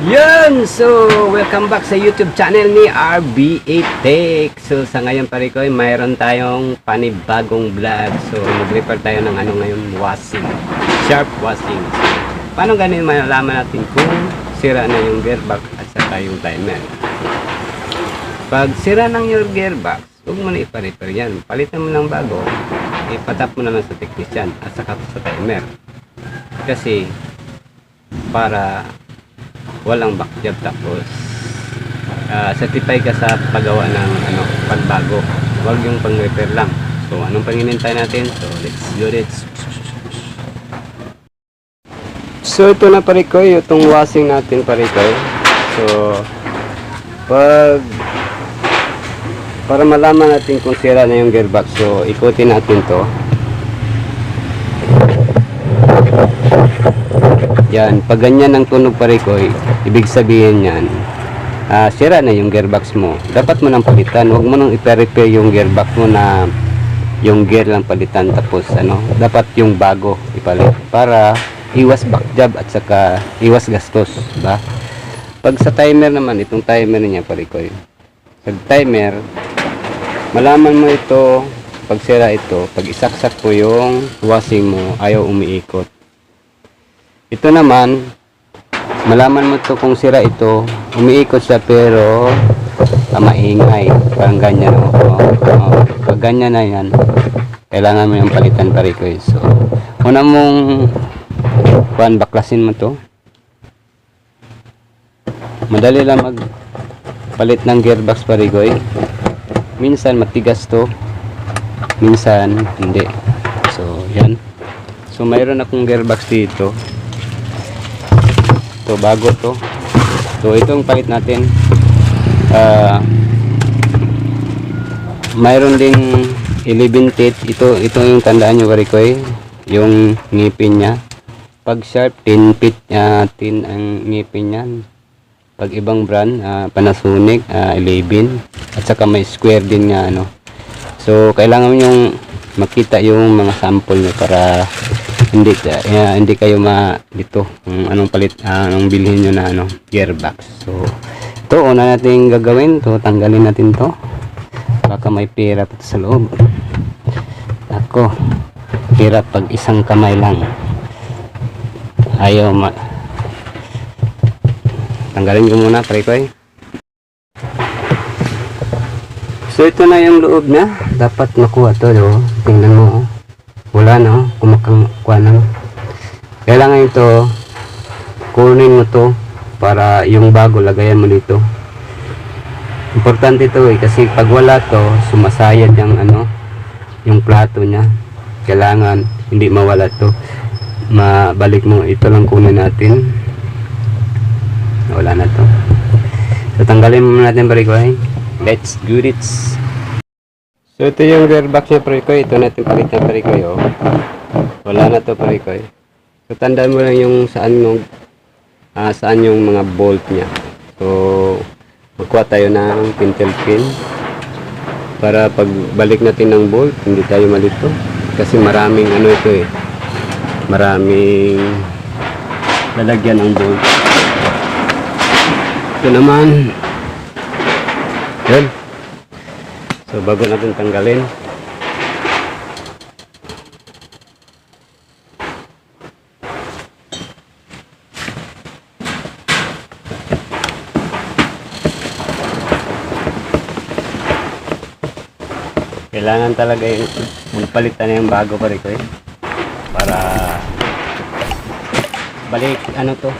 Yun! So, welcome back sa YouTube channel ni RBA Tech. So, sa ngayon pare ko, mayroon tayong panibagong vlog. So, mag-repair tayo ng ano ngayon, washing. Sharp washing. Paano ganun malalaman natin kung sira na yung gearbox at saka yung timer? Pag sira ng yung gearbox, huwag mo na ipa-repair yan. Palitan mo ng bago, ipatap mo na lang sa technician at saka sa timer. Kasi, para walang backjob tapos ah, certify ka sa paggawa ng ano, pagbago huwag yung pang repair lang. So anong panginintay natin? So let's do it so ito na parikoy itong washing natin parikoy. So pag para malaman natin kung sira na yung gearbox so ikutin natin to Yan, pag ganyan ang tunog parikoy, ibig sabihin yan, ah, sira na yung gearbox mo. Dapat mo nang palitan. Huwag mo nang ipa-repair yung gearbox mo na yung gear lang palitan. Tapos ano, dapat yung bago ipalit. Para iwas backjob at saka iwas gastos. Ba? Pag sa timer naman, itong timer niya parikoy. Sa timer, malaman mo ito, pag sira ito, pag isaksak po yung washing mo, ayaw umiikot. Ito naman, malaman mo to kung sira ito, umiikot siya pero ah, maingay. Parang ganyan. Oh. Oh. Pag ganyan na yan, kailangan mo yung palitan pa rin So, una mong kuhan, baklasin mo to. Madali lang mag palit ng gearbox parigoy. Minsan matigas to, minsan hindi. So, yan. So, mayroon akong gearbox dito to bago to. So itong palit natin ah mayroon ding 11 teeth. Ito ito yung tandaan nyo varikoy yung ngipin niya. Pag sharp 10 feet ah 10 ang ngipin niyan pag ibang brand ah, Panasonic ah, 11 at saka may square din nga ano. So kailangan yung makita yung mga sample nyo para hindi uh, hindi kayo ma dito kung anong palit ah, anong bilhin niyo na ano gearbox so ito una natin gagawin to tanggalin natin to. Baka may pera pa sa loob. Ako hirap pag isang kamay lang. Ayaw ma tanggalin ko muna pre ko so ito na yung loob na dapat makuha to do tingnan mo wala na oh, kumakang kuha na. Kailangan ito kunin mo to para yung bago lagayan mo dito. Importante ito eh kasi pag wala to sumasayad yung ano yung plato niya. Kailangan hindi mawala to. Mabalik mo ito lang kunin natin. Wala na to. So tanggalin mo natin balik eh. let's do it So ito yung gearbox niya Parikoy. Ito natin palitan Parikoy. Oh. Wala na to Parikoy. So tandaan mo lang yung saan yung ah, saan yung mga bolt niya. So magkuha tayo ng pintel pin para pag balik natin ng bolt hindi tayo malito kasi maraming ano ito eh maraming lalagyan ng bolt ito naman yun So bago natin tanggalin. Kailangan talaga yung magpalitan na yung bago pa rin ko eh. Para balik ano to?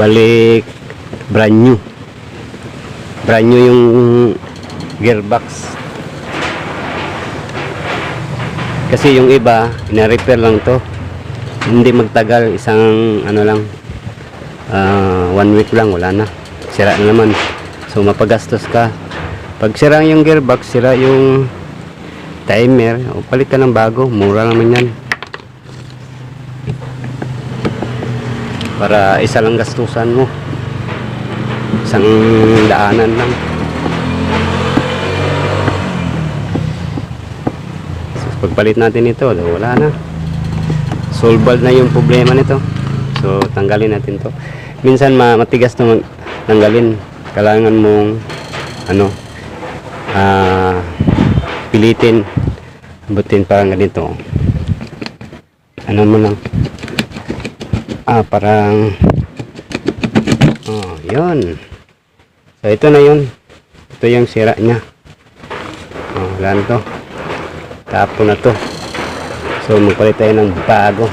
Balik brand new brand new yung gearbox. Kasi yung iba ina-repair lang to. Hindi magtagal isang ano lang ah, one week lang wala na. Sira na naman. So mapagastos ka. Pag sira yung gearbox sira yung timer o palit ka ng bago. Mura naman yan. Para isa lang gastusan mo isang daanan lang so, pagpalit natin ito wala na solved na yung problema nito So, tanggalin natin to. Minsan ma matigas mag- tanggalin. Kailangan mong ano ah pilitin butin parang ganito. Ano mo lang. Ah, parang Oh, yun. So, ito na yun. Ito yung sira niya. Oh, wala na to. Tapo na to. So, magpalit tayo ng bago.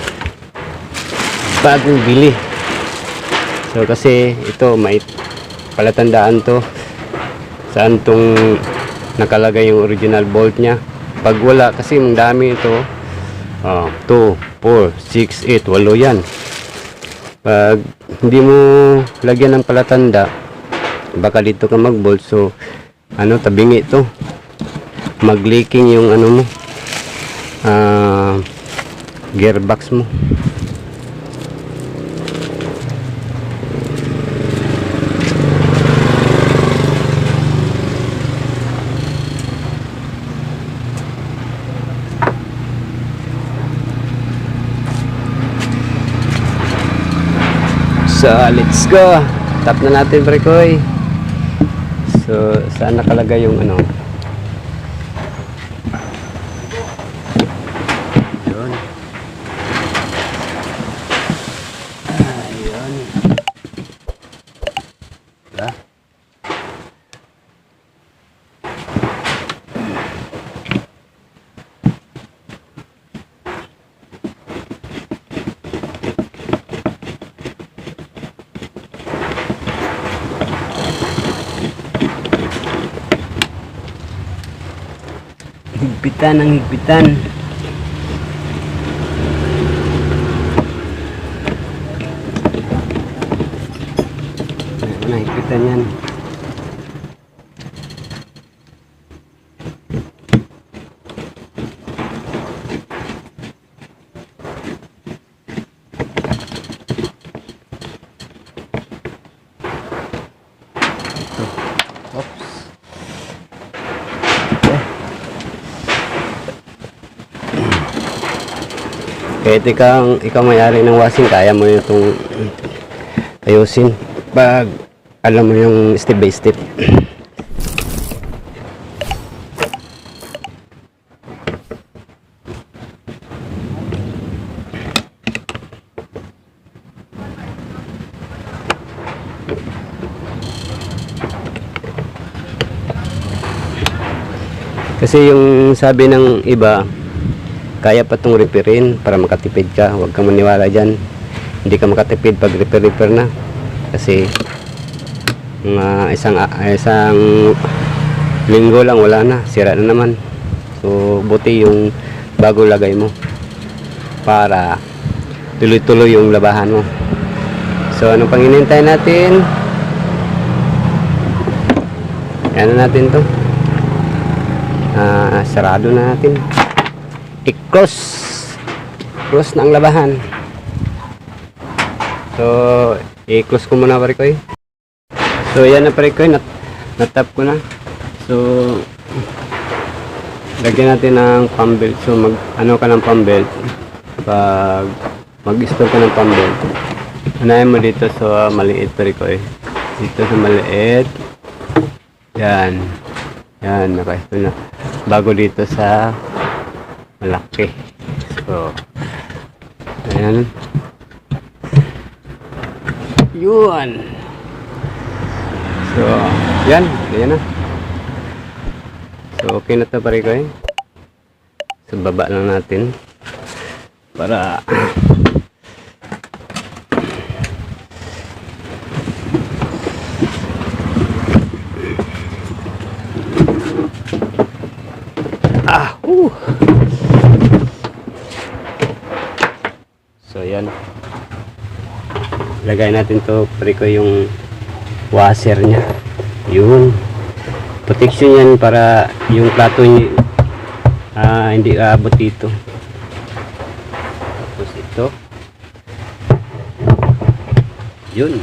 Bagong bili. So, kasi ito, may palatandaan to. Saan tong nakalagay yung original bolt niya. Pag wala, kasi ang dami ito. Oh, 2, 4, 6, 8, 8 yan. Pag hindi mo lagyan ng palatanda, baka dito ka mag-bolt. So, ano, tabingi to. Mag-leaking yung ano mo, ah, gearbox mo. So, let's go. Tap na natin, Prekoy. So, saan nakalagay yung ano? Higpitan ang higpitan. Na, higpitan yan. Kahit ikaw, ikaw may-ari ng washing, kaya mo itong ayusin. Pag alam mo yung step by step. Kasi yung sabi ng iba, kaya pa itong repairin para makatipid ka. Huwag kang maniwala dyan. Hindi ka makatipid pag repair-repair na. Kasi mga isang ah, isang linggo lang wala na. Sira na naman. So buti yung bago lagay mo para tuloy-tuloy yung labahan mo. So anong pang hinihintay natin? Ano natin to? Ah, sarado na natin i-close close na ang labahan. So i-close ko muna pare ko so yan na pare ko eh. nat natap ko na. So lagyan natin ng pambelt so mag ano ka ng pambelt pag mag install ka ng pambelt unahin mo dito sa maliit pare ko dito sa maliit. Yan. Yan naka-install na. Bago dito sa malaki. So, ayan. Yun. So, yan. Ayan na. So, okay na to pare ko eh. So, baba lang natin. Para Ah, uh. So yan. Lagay natin to pre ko yung washer niya. Yun. Protection yan para yung plato niya ah, hindi aabot dito. Tapos ito. Yun.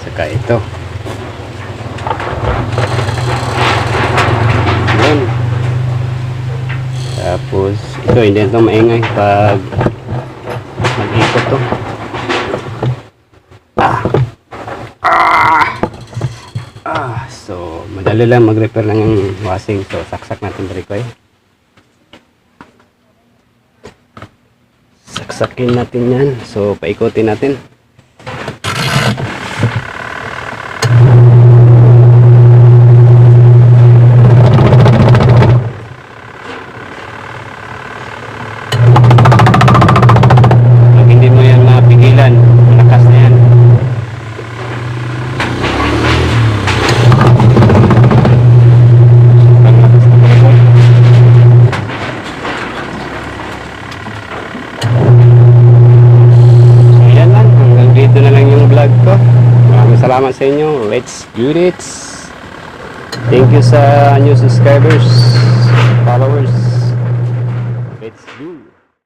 Saka ito. Yun. Tapos, ito, hindi ito maingay pag mag-ikot to. Dali lang mag-repair lang yung washing. So, saksak natin Barikoy. Saksakin natin yan. So, paikutin natin. Let's do it! Thank you sa new subscribers, followers.